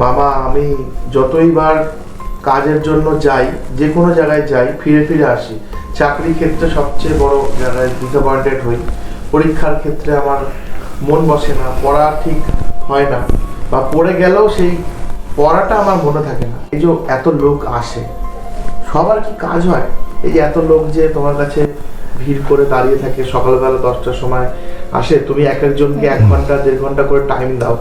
মামা আমি যতই বার কাজের জন্য যাই যে কোনো জায়গায় যাই ফিরে ফিরে আসি। চাকরি ক্ষেত্রে সবচেয়ে বড় জায়গায় ডিসঅ্যাপয়েন্টেড হই পরীক্ষার ক্ষেত্রে আমার মন বসে না পড়া ঠিক হয় না বা পড়ে গেলেও সেই পড়াটা আমার মনে থাকে না। এই যে এত লোক আসে সবার কি কাজ হয়? এই যে এত লোক যে তোমার কাছে ভিড় করে দাঁড়িয়ে থাকে সকালবেলা দশটার সময় আসে তুমি এক একজনকে এক ঘণ্টা দেড় ঘণ্টা করে টাইম দাও।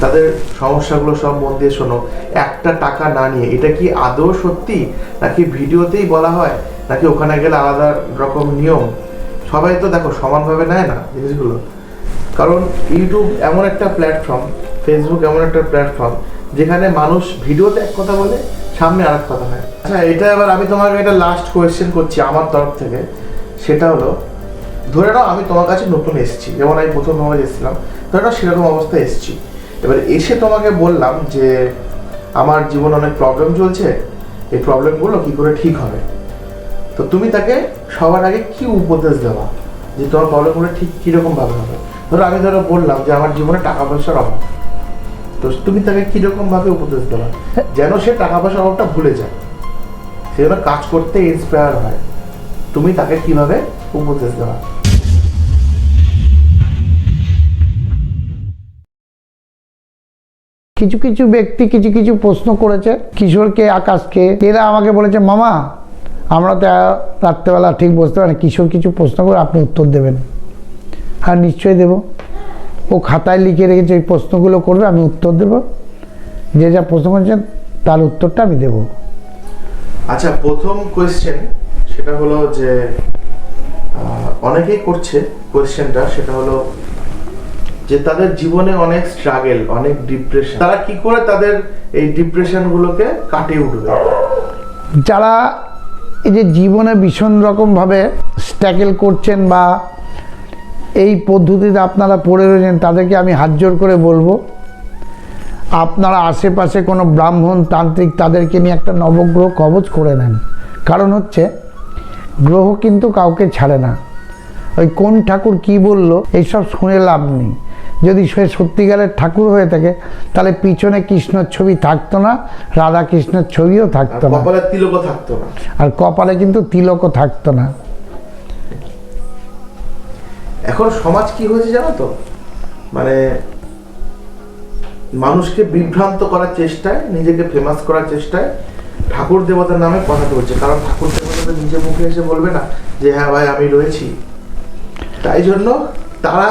তাদের সমস্যাগুলো সব মন দিয়ে শোনো। একটা টাকা না নিয়ে, এটা কি আদৌ সত্যি? নাকি ভিডিওতেই বলা হয়? নাকি ওখানে গেলে আলাদা রকম নিয়ম? সবাই তো দেখো, সমানভাবে নেয় না জিনিসগুলো। কারণ ইউটিউব এমন একটা প্ল্যাটফর্ম ফেসবুক এমন একটা প্ল্যাটফর্ম যেখানে মানুষ ভিডিওতে এক কথা বলে, সামনে আর এক কথা হয়। আচ্ছা এটা এবার আমি তোমাকে এটা লাস্ট কোয়েশ্চেন করছি আমার তরফ থেকে। সেটা হলো, ধরে নাও আমি তোমার কাছে নতুন এসেছি, যেমন আমি প্রথম তোমার এসেছিলাম, ধরে নাও সেরকম অবস্থায় এসেছি। এবার এসে তোমাকে বললাম যে আমার জীবনে অনেক প্রবলেম চলছে। এই প্রবলেমগুলো কি করে ঠিক হবে? তো তুমি তাকে সবার আগে কি উপদেশ দেওয়া যে তোমার প্রবলেমগুলো ঠিক কীরকম ভাবে হবে? ধরো আমি ধরো বললাম যে আমার জীবনে টাকা পয়সার অভাব। তো তুমি তাকে কীরকম ভাবে উপদেশ দেওয়া যেন সে টাকা পয়সার অভাবটা ভুলে যায়। সে কাজ করতে ইন্সপায়ার হয়। তুমি তাকে কীভাবে উপদেশ দেওয়া কিছু কিছু ব্যক্তি কিছু কিছু প্রশ্ন করেছে, কিশোরকে, আকাশকে। এরা আমাকে বলেছে, মামা, আমরা তো রাত্রেবেলা ঠিক বসতে পারি। কিশোর কিছু প্রশ্ন করে আপনি উত্তর দেবেন। হ্যাঁ নিশ্চয়ই দেব। ও খাতায় লিখে রেখেছে, ওই প্রশ্নগুলো করবে, আমি উত্তর দেব। যে যা প্রশ্ন করেছেন তার উত্তরটা আমি দেব। আচ্ছা প্রথম কোয়েশ্চেন সেটা হলো যে অনেকেই করছে কোয়েশ্চেনটা সেটা হলো যে তাদের জীবনে অনেক স্ট্রাগেল অনেক ডিপ্রেশন তারা কি করে তাদের এই ডিপ্রেশন গুলোকে কাটিয়ে উঠবে? যারা এই যে জীবনে ভীষণ রকমভাবে স্ট্যাকেল করছেন বা এই পদ্ধতিতে আপনারা পড়ে রয়েছেন, তাদেরকে আমি হাত জোর করে বলব, আপনারা আশেপাশে কোনো ব্রাহ্মণ তান্ত্রিক তাদেরকে নিয়ে একটা নবগ্রহ কবচ করে নেন। কারণ হচ্ছে, গ্রহ কিন্তু কাউকে ছাড়ে না। ওই কোন ঠাকুর কি বলল, এইসব শুনে লাভ নেই। যদি সে সত্যিকারের ঠাকুর হয়ে থাকে তাহলে পিছনে কৃষ্ণর ছবি থাকতো না রাধা কৃষ্ণের ছবিও থাকতো না। তিলকও থাকতো না। আর কপালে কিন্তু তিলকও থাকতো না। এখন সমাজ কি হয়েছে জানো তো? মানে মানুষকে বিভ্রান্ত করার চেষ্টায় নিজেকে ফেমাস করার চেষ্টায় ঠাকুর দেবতার নামে কথা বলছে। কারণ ঠাকুর দেবতা নিজে মুখে এসে বলবে না যে হ্যাঁ ভাই আমি রয়েছি। তাই জন্য তারা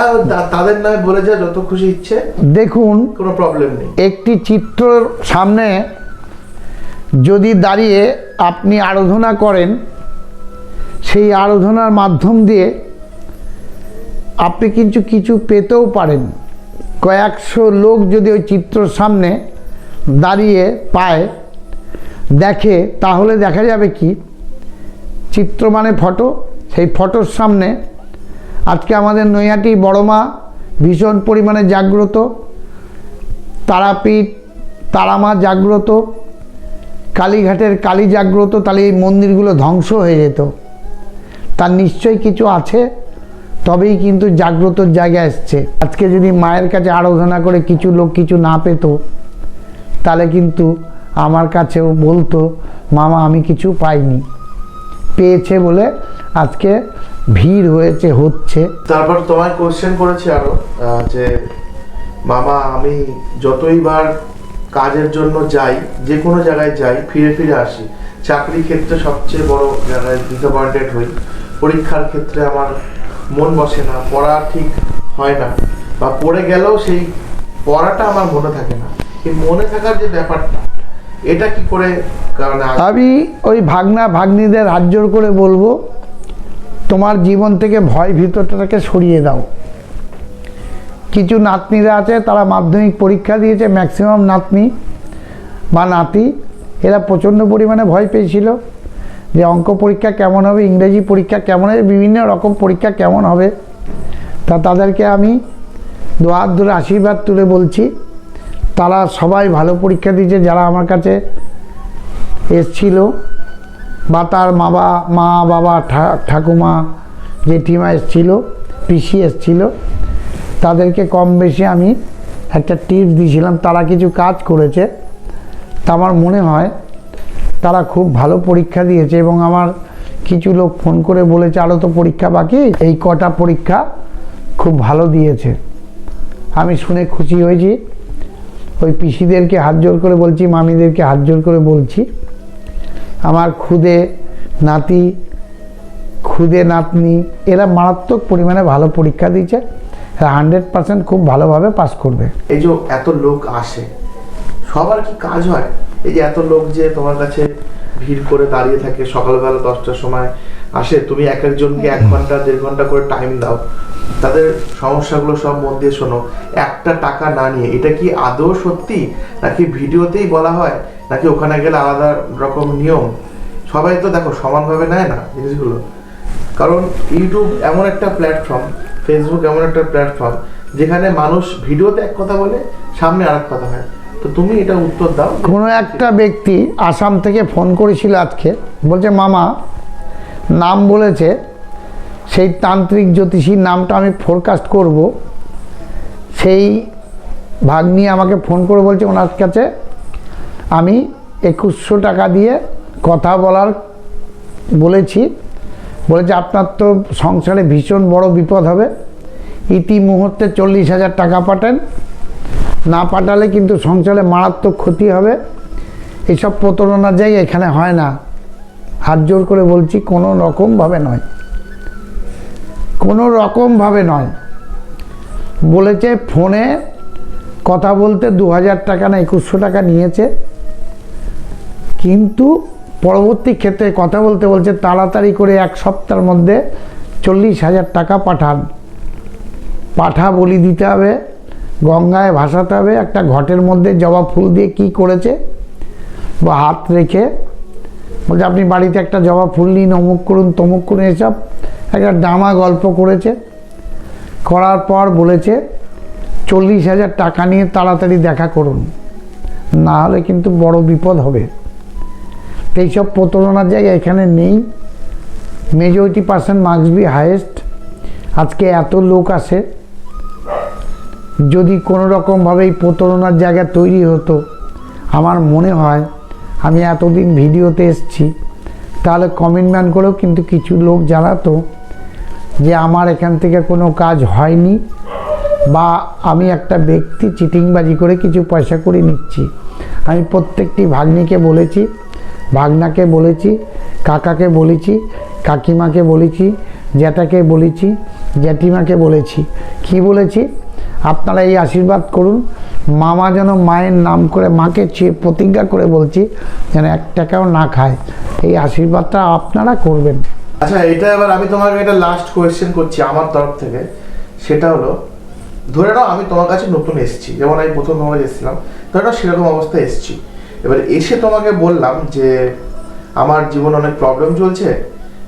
তাদের নামে বলে যা যত খুশি ইচ্ছে। দেখুন কোনো প্রবলেম নেই। একটি চিত্রর সামনে যদি দাঁড়িয়ে আপনি আরাধনা করেন সেই আরাধনার মাধ্যম দিয়ে আপনি কিছু কিছু পেতেও পারেন। কয়েকশো লোক যদি ওই চিত্রর সামনে দাঁড়িয়ে পায় দেখে তাহলে দেখা যাবে কি? চিত্র মানে ফটো সেই ফটোর সামনে আজকে আমাদের বড় মা ভীষণ পরিমাণে জাগ্রত, তারাপীঠ তারামা জাগ্রত, কালীঘাটের কালী জাগ্রত, তাহলে এই মন্দিরগুলো ধ্বংস হয়ে যেত। তার নিশ্চয়ই কিছু আছে, তবেই কিন্তু জাগ্রতর জায়গা এসছে। আজকে যদি মায়ের কাছে আরাধনা করে কিছু লোক কিছু না পেত, তাহলে কিন্তু আমার কাছেও বলতো, মামা, আমি কিছু পাইনি। পেয়েছে বলে আজকে ভিড় হয়েছে হচ্ছে। তারপর তোমায় কোশ্চেন করেছি আরও যে মামা আমি যতই বার কাজের জন্য যাই যে কোনো জায়গায় যাই ফিরে ফিরে আসি চাকরি ক্ষেত্রে সবচেয়ে বড় জায়গায় ডিসঅ্যাপয়েন্টেড হই। পরীক্ষার ক্ষেত্রে আমার মন বসে না পড়া ঠিক হয় না বা পড়ে গেলেও সেই পড়াটা আমার মনে থাকে না। এই মনে থাকার যে ব্যাপারটা এটা কি করে কারণ আমি ওই ভাগনা ভাগ্নিদের হাত জোর করে বলব তোমার জীবন থেকে ভয় ভিতরটাকে সরিয়ে দাও। কিছু নাতনিরা আছে, তারা মাধ্যমিক পরীক্ষা দিয়েছে ম্যাক্সিমাম নাতনি বা নাতি। এরা প্রচণ্ড পরিমাণে ভয় পেয়েছিল যে অঙ্ক পরীক্ষা কেমন হবে, ইংরেজি পরীক্ষা কেমন হবে, বিভিন্ন রকম পরীক্ষা কেমন হবে। তা তাদেরকে আমি দু হাত ধরে আশীর্বাদ তুলে বলছি, তারা সবাই ভালো পরীক্ষা দিয়েছে, যারা আমার কাছে এসছিল। বা তার মা বা মা, বাবা ঠাকুমা, জেঠিমা এসছিল, পিসি এসছিল, তাদেরকে কম বেশি আমি একটা টিপস দিয়েছিলাম। তারা কিছু কাজ করেছে। তা আমার মনে হয় তারা খুব ভালো পরীক্ষা দিয়েছে এবং আমার কিছু লোক ফোন করে বলেছে আরও তো পরীক্ষা বাকি? এই কটা পরীক্ষা খুব ভালো দিয়েছে। আমি শুনে খুশি হয়েছি। ওই পিসিদেরকে হাত জোর করে বলছি, মামিদেরকে হাত জোর করে বলছি আমার খুদে নাতি, খুদে নাতনি, এরা মারাত্মক পরিমাণে ভালো পরীক্ষা দিয়েছে। হান্ড্রেড পার্সেন্ট খুব ভালোভাবে পাস করবে। এই যে এত লোক আসে, সবার কি কাজ হয়? এই যে এত লোক যে তোমার কাছে ভিড় করে দাঁড়িয়ে থাকে সকালবেলা দশটার সময় আসে, তুমি এক একজনকে এক ঘণ্টা, দেড় ঘণ্টা করে টাইম দাও। তাদের সমস্যাগুলো সব মন দিয়ে শোনো। একটা টাকা না নিয়ে, এটা কি আদৌ সত্যি? নাকি ভিডিওতেই বলা হয় নাকি ওখানে গেলে আলাদা রকম নিয়ম? সবাই তো দেখো সমানভাবে নেয় না জিনিসগুলো। কারণ ইউটিউব এমন একটা প্ল্যাটফর্ম ফেসবুক এমন একটা প্ল্যাটফর্ম যেখানে মানুষ ভিডিওতে এক কথা বলে, সামনে আর কথা হয়। তো তুমি এটা উত্তর দাও। কোনো একটা ব্যক্তি আসাম থেকে ফোন করেছিল আজকে, বলছে, মামা, নাম বলেছে, সেই তান্ত্রিক জ্যোতিষীর নামটা আমি ফোরকাস্ট করব। সেই ভাগ্নি আমাকে ফোন করে বলছে, ওনার কাছে আমি একুশশো টাকা দিয়ে কথা বলার বলেছি। বলেছে, আপনার তো সংসারে ভীষণ বড় বিপদ হবে। ইতি মুহূর্তে চল্লিশ হাজার টাকা পাঠান। না পাঠালে কিন্তু সংসারে মারাত্মক ক্ষতি হবে। এসব প্রতারণার জায়গা এখানে হয় না। হাত জোর করে বলছি, কোনো রকমভাবে নয়। কোনো রকমভাবে নয়। বলেছে, ফোনে কথা বলতে দু হাজার টাকা না একুশশো টাকা নিয়েছে। কিন্তু পরবর্তী ক্ষেত্রে কথা বলতে বলছে, তাড়াতাড়ি করে এক সপ্তাহের মধ্যে চল্লিশ হাজার টাকা পাঠান। পাঠা বলি দিতে হবে, গঙ্গায় ভাসাতে হবে, একটা ঘটের মধ্যে জবা ফুল দিয়ে কি করেছে? বা হাত রেখে বলছে, আপনি বাড়িতে একটা জবা ফুল নিন, অমুক করুন, তমুক করুন, এসব। একটা ডামা গল্প করেছে। করার পর বলেছে, চল্লিশ হাজার টাকা নিয়ে তাড়াতাড়ি দেখা করুন। না হলে কিন্তু বড় বিপদ হবে। তো এইসব প্রতারণার জায়গা এখানে নেই। Majority percent marks be highest আজকে এত লোক আসে যদি কোনো রকমভাবে এই প্রতারণার জায়গা তৈরি হতো, আমার মনে হয় আমি এতদিন ভিডিওতে এসছি, তাহলে কমেন্টম্যান করেও কিন্তু কিছু লোক জানাতো যে আমার এখান থেকে কোনো কাজ হয়নি বা আমি একটা ব্যক্তি চিটিংবাজি করে কিছু পয়সা করে নিচ্ছি। আমি প্রত্যেকটি ভাগ্নিকে বলেছি ভাগনাকে বলেছি, কাকাকে বলেছি, কাকিমাকে বলেছি, জ্যাঠাকে বলেছি, জ্যাঠিমাকে বলেছি। কি বলেছি? আপনারা এই আশীর্বাদ করুন। মামা যেন মায়ের নাম করে, মাকে চেয়ে প্রতিজ্ঞা করে বলছি, যেন এক টাকাও না খায়। এই আশীর্বাদটা আপনারা করবেন। আচ্ছা এটা এবার আমি তোমাকে এটা লাস্ট কোয়েশ্চেন করছি আমার তরফ থেকে। সেটা হলো, ধরে নাও আমি তোমার কাছে নতুন এসেছি, যেমন আমি প্রথম তোমার এসেছিলাম, ধরে নাও সেরকম অবস্থায় এসেছি। এবার এসে তোমাকে বললাম যে, আমার জীবনে অনেক প্রবলেম চলছে,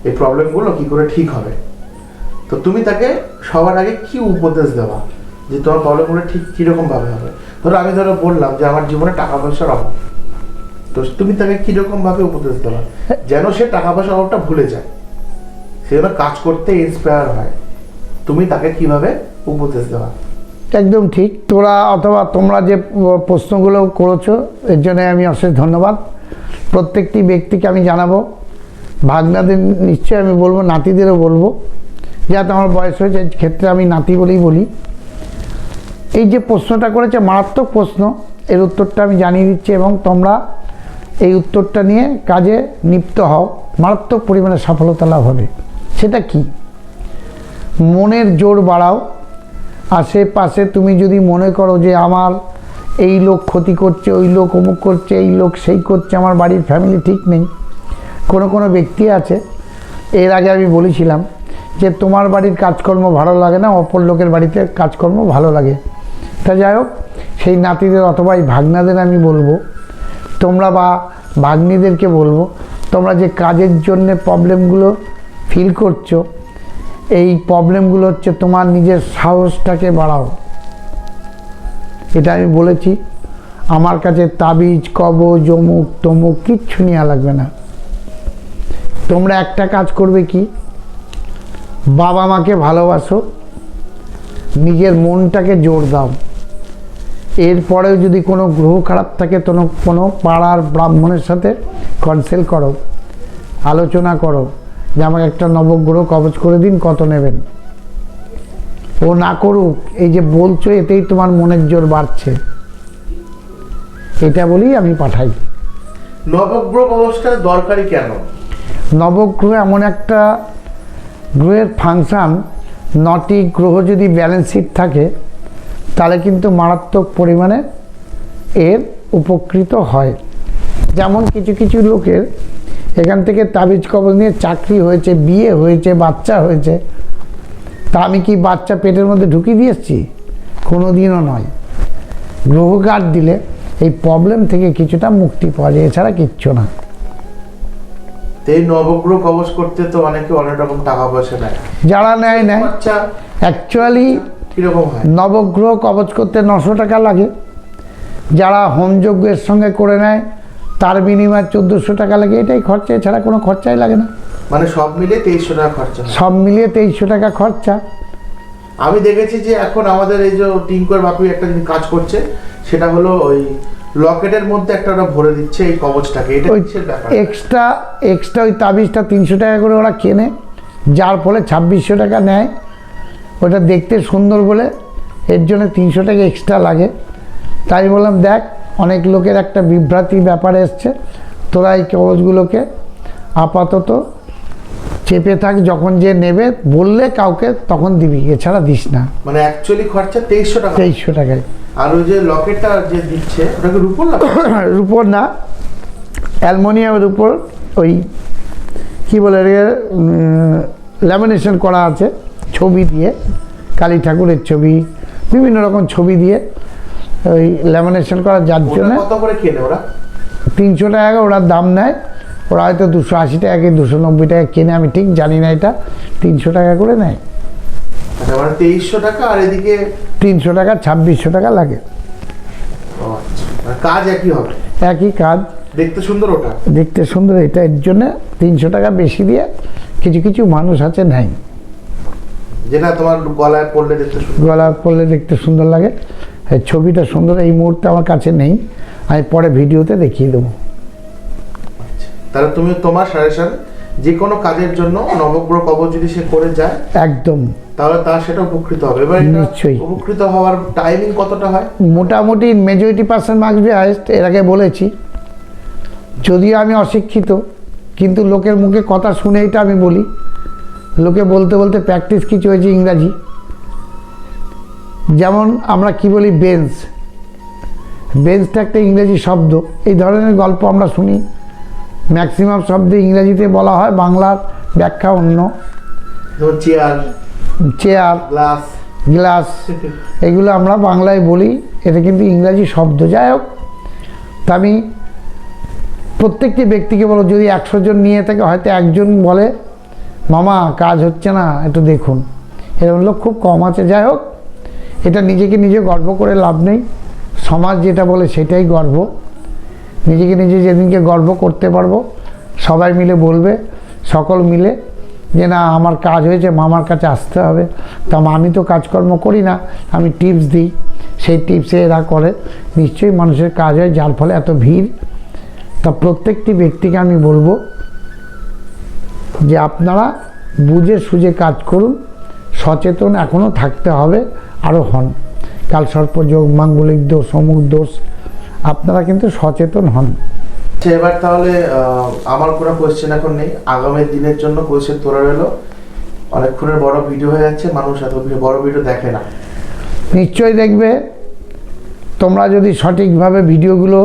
এই প্রবলেমগুলো কি করে ঠিক হবে? তো তুমি তাকে সবার আগে কি উপদেশ দেওয়া যে তোমার প্রবলেমগুলো ঠিক কীরকম ভাবে হবে? ধরো আমি ধরো বললাম যে, আমার জীবনে টাকা পয়সার অভাব। তো তুমি তাকে কীরকম ভাবে উপদেশ দেওয়া যেন সে টাকা পয়সার অভাবটা ভুলে যায়। সে কাজ করতে ইন্সপায়ার হয়। তুমি তাকে কীভাবে উপদেশ দেওয়া একদম ঠিক। তোরা অথবা তোমরা যে প্রশ্নগুলো করেছ, এর জন্য আমি অশেষ ধন্যবাদ। প্রত্যেকটি ব্যক্তিকে আমি জানাব। ভাগনাদের নিশ্চয়ই আমি বলব, নাতিদেরও বলব। যাতে আমার বয়স হয়েছে ক্ষেত্রে আমি নাতি বলেই বলি। এই যে প্রশ্নটা করেছে, মারাত্মক প্রশ্ন, এর উত্তরটা আমি জানিয়ে দিচ্ছি এবং তোমরা এই উত্তরটা নিয়ে কাজে নিপ্ত হও। মারাত্মক পরিমাণে সফলতা লাভ হবে। সেটা কি? মনের জোর বাড়াও। আশেপাশে তুমি যদি মনে করো যে আমার এই লোক ক্ষতি করছে, ওই লোক অমুক করছে, এই লোক সেই করছে, আমার বাড়ির ফ্যামিলি ঠিক নেই। কোনো কোনো ব্যক্তি আছে, এর আগে আমি বলেছিলাম যে তোমার বাড়ির কাজকর্ম ভালো লাগে না, অপর লোকের বাড়িতে কাজকর্ম ভালো লাগে। তা যাই হোক, সেই নাতিদের অথবা এই ভাগনাদের আমি বলব, তোমরা বা ভাগ্নিদেরকে বলব, তোমরা যে কাজের জন্য প্রবলেমগুলো ফিল করছ এই প্রবলেমগুলো হচ্ছে তোমার নিজের সাহসটাকে বাড়াও। এটা আমি বলেছি, আমার কাছে তাবিজ, কবজ, অমুক, তমুক কিচ্ছু নেওয়া লাগবে না। তোমরা একটা কাজ করবে কি? বাবা মাকে ভালোবাসো, নিজের মনটাকে জোর দাও। এরপরেও যদি কোনো গ্রহ খারাপ থাকে, কোনো কোনো পাড়ার ব্রাহ্মণের সাথে কনসেল করো, আলোচনা করো। যে আমাকে একটা নবগ্রহ কবচ করে দিন কত নেবেন? ও না করুক এই যে বলছো এতেই তোমার মনের জোর বাড়ছে। এটা বলেই আমি পাঠাই। নবগ্রহ কবচটা দরকারি কেন? নবগ্রহ এমন একটা গ্রহের ফাংশন নটি গ্রহ যদি ব্যালেন্সিড থাকে তাহলে কিন্তু মারাত্মক পরিমাণে এর উপকৃত হয়। যেমন কিছু কিছু লোকের এখান থেকে তাবিজ কবজ নিয়ে চাকরি হয়েছে বিয়ে হয়েছে বাচ্চা হয়েছে। তা আমি কি বাচ্চা পেটের মধ্যে ঢুকিয়ে দিয়েছি কোনো দিনও নয়। গ্রহ গার্ড দিলে এই প্রবলেম থেকে কিছুটা মুক্তি পাওয়া যায় এছাড়া কিচ্ছু না। এই নবগ্রহ কবচ করতে তো অনেকে অনেক রকম টাকা পয়সা নেয়। যারা নেয় নেয়। অ্যাকচুয়ালি কীরকম হয়? নবগ্রহ কবচ করতে নশো টাকা লাগে। যারা হোমযজ্ঞের সঙ্গে করে নেয় তার বিনিময়ে চোদ্দোশো টাকা লাগে এটাই খরচা এছাড়া কোনো খরচাই লাগে না। মানে সব মিলিয়ে তেইশশো টাকা খরচা। সব মিলিয়ে তেইশশো টাকা খরচা। আমি দেখেছি যে এখন আমাদের এই যে টিঙ্কর বাপি একটা জিনিস কাজ করছে সেটা হলো ওই লকেটের মধ্যে একটা ওরা ভরে দিচ্ছে এই কবচটাকে। এটা ব্যাপার? এক্সট্রা এক্সট্রা ওই তাবিজটা তিনশো টাকা করে ওরা কেনে যার ফলে ছাব্বিশশো টাকা নেয়। ওটা দেখতে সুন্দর বলে এর জন্য তিনশো টাকা এক্সট্রা লাগে। তাই বললাম দেখ অনেক লোকের একটা বিভ্রাতি ব্যাপার এসছে। তোরা এই কবচগুলোকে আপাতত চেপে থাক যখন যে নেবে বললে কাউকে তখন দিবি এছাড়া দিস না। মানে অ্যাকচুয়ালি খরচা তেইশশো টাকা। তেইশশো টাকায়। আর ওই যে লকেটটা যে দিচ্ছে ওটাকে রূপর লাগানো রুপোর না অ্যালমোনিয়ামের উপর ওই কি বলে ল্যামিনেশন করা আছে ছবি দিয়ে কালী ঠাকুরের ছবি বিভিন্ন রকম ছবি দিয়ে। ওই ল্যামিনেশন করা যার জন্য কেনে ওরা? তিনশো টাকা ওরা দাম নেয়। ওরা হয়তো দুশো আশি টাকা কি দুশো নব্বই টাকা কেনে আমি ঠিক জানি না এটা। তিনশো টাকা করে নেয়। আচ্ছা মানে তেইশশো টাকা আর এদিকে তিনশো টাকা ছাব্বিশশো টাকা লাগে। আচ্ছা মানে কাজ একই হবে? একই কাজ। দেখতে সুন্দর ওটা? দেখতে সুন্দর এটা এর জন্য তিনশো টাকা বেশি দিয়ে কিছু কিছু মানুষ আছে নেয়। যেটা তোমার গলায় পড়লে দেখতে সুন্দর। গলা পরলে দেখতে সুন্দর লাগে। ছবিটা সুন্দর এই মুহূর্তে আমার কাছে নেই। আমি পরে ভিডিওতে দেখিয়ে দেবো। তাহলে তুমি তোমার সাজেশন যে কোনো কাজের জন্য নবগ্রহ কবচ যদি সে করে যায় একদম। তাহলে তার সেটা উপকৃত হবে। এবার নিশ্চয়ই। উপকৃত হওয়ার টাইমিং কতটা হয়? মোটামুটি majority percent marks be highest এর আগে বলেছি। যদিও আমি অশিক্ষিত কিন্তু লোকের মুখে কথা শুনে এটা আমি বলি। লোকে বলতে বলতে প্র্যাকটিস কিছু হয়েছে ইংরাজি? যেমন আমরা কি বলি বেঞ্চ বেঞ্চটা একটা ইংরেজি শব্দ। এই ধরনের গল্প আমরা শুনি। ম্যাক্সিমাম শব্দ ইংরেজিতে বলা হয় বাংলার ব্যাখ্যা অন্য। চেয়ার চেয়ার গ্লাস গ্লাস এগুলো আমরা বাংলায় বলি। এটা কিন্তু ইংরাজি শব্দ। যাই হোক তা আমি প্রত্যেকটি ব্যক্তিকে বলো যদি একশো জন নিয়ে থাকে হয়তো একজন বলে মামা কাজ হচ্ছে না একটু দেখুন। এরকম লোক খুব কম আছে। যাই হোক এটা নিজেকে নিজে গর্ব করে লাভ নেই। সমাজ যেটা বলে সেটাই গর্ব। নিজেকে নিজে যেদিনকে গর্ব করতে পারব, সবাই মিলে বলবে, সকল মিলে যে না, আমার কাজ হয়েছে, মামার কাছে আসতে হবে। তা আমি তো কাজকর্ম করি না, আমি টিপস দিই। সেই টিপসে এরা করে। নিশ্চয়ই মানুষের কাজ হয়, যার ফলে এত ভিড়। তা প্রত্যেকটি ব্যক্তিকে আমি বলব যে আপনারা বুঝে সুঝে কাজ করুন, সচেতন এখনও থাকতে হবে। আরও হন কাল সর্পযোগ মাঙ্গলিক দোষ অমুক দোষ আপনারা কিন্তু সচেতন হন। আচ্ছা, এবার তাহলে আমার কোনো কোয়েশ্চেন এখন নেই। আগামী দিনের জন্য কোয়েশ্চেন তোলা রইল। অনেকক্ষণের বড় ভিডিও হয়ে যাচ্ছে মানুষ এত বড় ভিডিও দেখে না। নিশ্চয়ই দেখবে। তোমরা যদি সঠিকভাবে ভিডিওগুলো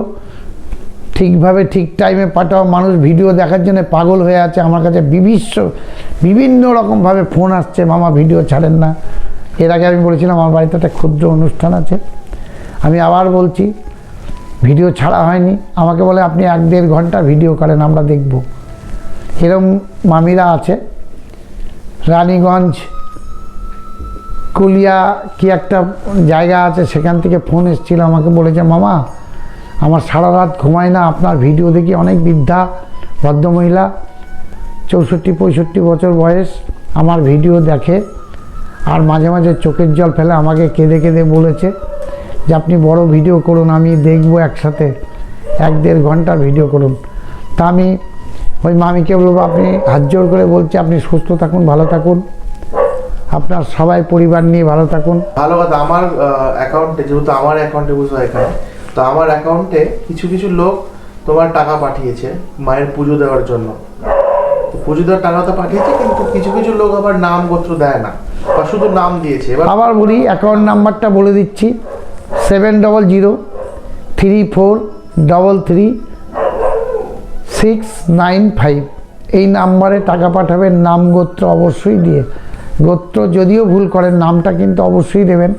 ঠিকভাবে ঠিক টাইমে পাঠাও মানুষ ভিডিও দেখার জন্য পাগল হয়ে আছে। আমার কাছে বিভিন্ন বিভিন্ন রকমভাবে ফোন আসছে মামা ভিডিও ছাড়েন না। এর আগে আমি বলেছিলাম আমার বাড়িতে একটা ক্ষুদ্র অনুষ্ঠান আছে। আমি আবার বলছি, ভিডিও ছাড়া হয়নি। আমাকে বলে, আপনি এক দেড় ঘণ্টা ভিডিও করেন, আমরা দেখব। এরম মামিরা আছে, রানীগঞ্জ, কুলিয়া, কি একটা জায়গা আছে, সেখান থেকে ফোন এসেছিল, আমাকে বলেছে, মামা, আমার সারা রাত ঘুমায় না, আপনার ভিডিও দেখি অনেক বৃদ্ধা, ভদ্রমহিলা, চৌষট্টি পঁয়ষট্টি বছর বয়স, আমার ভিডিও দেখে। আর মাঝে মাঝে চোখের জল ফেলে আমাকে কেঁদে কেঁদে বলেছে যে, আপনি বড় ভিডিও করুন, আমি দেখব একসাথে। এক দেড় ঘণ্টার ভিডিও করুন। তা আমি ওই মামিকে বলব আপনি হাত জোর করে বলছি, আপনি সুস্থ থাকুন, ভালো থাকুন। আপনার সবাই পরিবার নিয়ে ভালো থাকুন। ভালো কথা, আমার অ্যাকাউন্টে যেহেতু আমার অ্যাকাউন্টে বুঝো এখানে, তো আমার অ্যাকাউন্টে কিছু কিছু লোক তোমার টাকা পাঠিয়েছে মায়ের পুজো দেওয়ার জন্য। পুজো দেওয়ার টাকা তো পাঠিয়েছে, কিন্তু কিছু কিছু লোক আবার নাম গোত্র দেয় না। শুধু নাম দিয়েছে? আবার বলি অ্যাকাউন্ট নাম্বারটা বলে দিচ্ছি seven double zero three four double three six nine five এই নাম্বারে টাকা পাঠাবেন, নাম গোত্র অবশ্যই দিয়ে। গোত্র যদিও ভুল করেন, নামটা কিন্তু অবশ্যই দেবেন।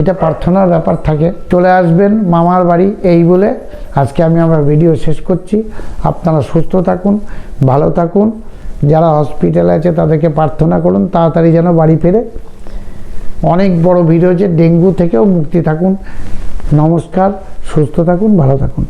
এটা প্রার্থনার ব্যাপার থাকে। চলে আসবেন মামার বাড়ি, এই বলে আজকে আমি আমার ভিডিও শেষ করছি। আপনারা সুস্থ থাকুন, ভালো থাকুন। যারা হসপিটালে আছে, তাদেরকে প্রার্থনা করুন, তাড়াতাড়ি যেন বাড়ি ফেরে। অনেক বড় ভিড় হয়েছে, ডেঙ্গু থেকেও মুক্তি থাকুন। নমস্কার, সুস্থ থাকুন, ভালো থাকুন।